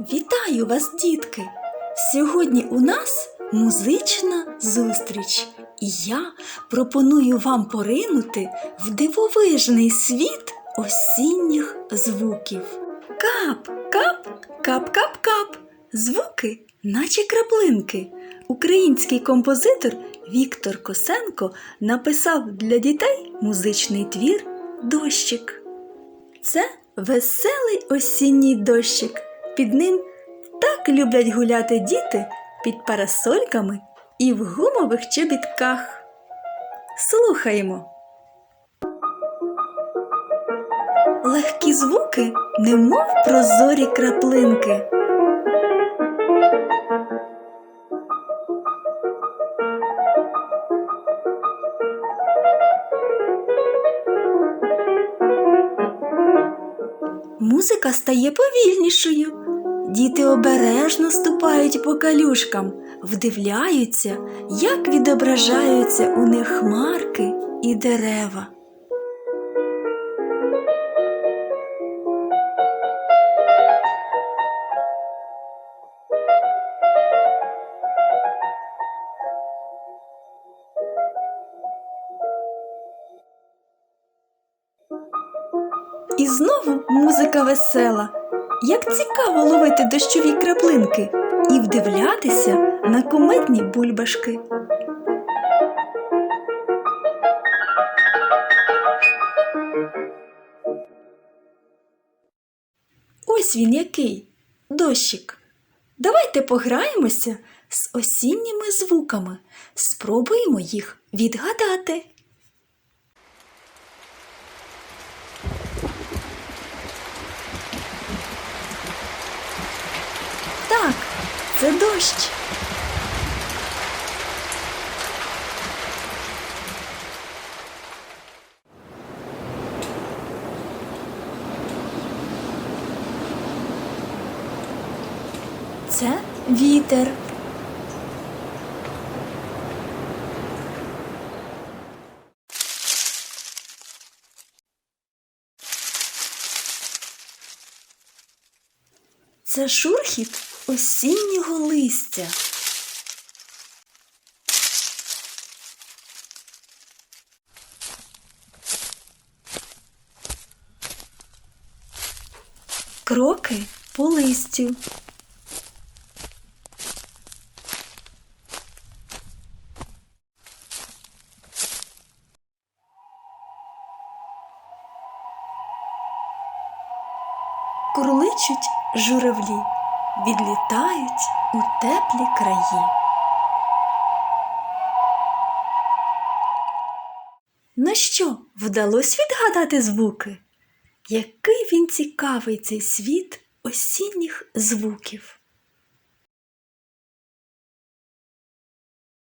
Вітаю вас, дітки! Сьогодні у нас музична зустріч, і я пропоную вам поринути в дивовижний світ осінніх звуків. Кап, кап, кап, кап, кап. Звуки, наче краплинки. Український композитор Віктор Косенко написав для дітей музичний твір Дощик. Це веселий осінній дощик. Під ним так люблять гуляти діти під парасольками і в гумових чобітках. Слухаємо. Легкі звуки, немов прозорі краплинки. Музика стає повільнішою. Діти обережно ступають по калюшкам, вдивляються, як відображаються у них хмарки і дерева. І знову музика весела. Як цікаво ловити дощові краплинки і вдивлятися на кумедні бульбашки. Ось він який дощик. Давайте пограємося з осінніми звуками, спробуємо їх відгадати. Так, це дощ. Це вітер. Це шурхіт осіннього листя. Кроки по листю. Курличуть журавлі, відлітають у теплі краї. Ну що, вдалося відгадати звуки? Який він цікавий цей світ осінніх звуків.